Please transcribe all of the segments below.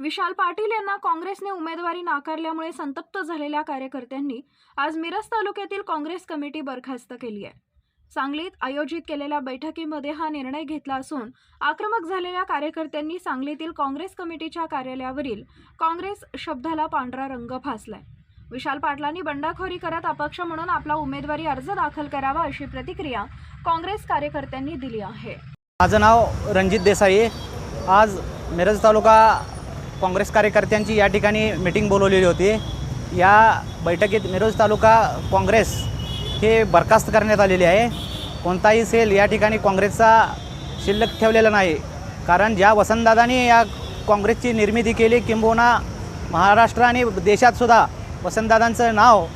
विशाल पाटील यांना काँग्रेसने उमेदवारी नाकारल्यामुळे संतप्त झालेल्या कार्यकर्त्यांनी आज मिरज तालुक्यातील काँग्रेस कमिटी बरखास्त केली आहे. सांगलीत आयोजित केलेल्या बैठकीमध्ये हा निर्णय घेतला असून आक्रमक झालेल्या कार्यकर्त्यांनी सांगलीतील काँग्रेस कमिटीच्या कार्यालयावरील काँग्रेस शब्दाला पांढरा रंग फासलाय. विशाल पाटलांनी बंडाखोरी करत अपक्ष म्हणून आपला उमेदवारी अर्ज दाखल करावा अशी प्रतिक्रिया काँग्रेस कार्यकर्त्यांनी दिली आहे. माझं नाव रणजित देसाई आज मिरज तालुका काँग्रेस कार्यकर्त्यांची या ठिकाणी मिटिंग बोलवलेली होती. या बैठकीत मिरज तालुका काँग्रेस हे बरखास्त करण्यात आलेले आहे. कोणताही सेल या ठिकाणी काँग्रेसचा शिल्लक ठेवलेला नाही. कारण ज्या वसंतदादांनी या काँग्रेसची निर्मिती केली किंबहुना महाराष्ट्र आणि देशातसुद्धा वसंतदादांचं नाव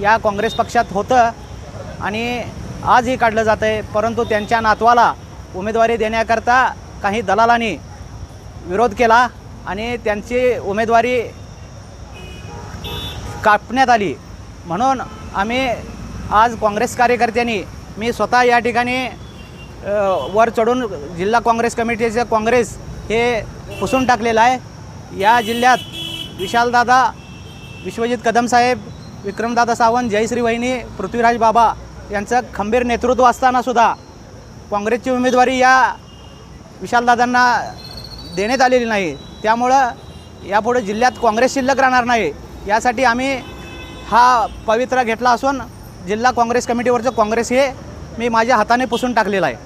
या काँग्रेस पक्षात होतं आणि आजही काढलं जातं आहे परंतु त्यांच्या नातवाला उमेदवारी देण्याकरता काही दलालांनी विरोध केला. आणि त्यांची उमेदवारी कापण्यात आली. म्हणून आम्ही आज काँग्रेस कार्यकर्त्यांनी मी स्वतः या ठिकाणी वर चढून जिल्हा काँग्रेस कमिटीचे काँग्रेस हे पुसून टाकलेलं आहे. या जिल्ह्यात विशालदादा विश्वजित कदम साहेब विक्रमदादा सावंत जयश्री वहिनी पृथ्वीराज बाबा यांचं खंबीर नेतृत्व असतानासुद्धा काँग्रेसची उमेदवारी या विशालदादांना देण्यात आलेली नाही. त्यामुळं यापुढे जिल्ह्यात काँग्रेस शिल्लक राहणार नाही. यासाठी आम्ही हा पवित्रा घेतला असून जिल्हा काँग्रेस कमिटीवरचं काँग्रेस हे मी माझ्या हाताने पुसून टाकलेलं आहे.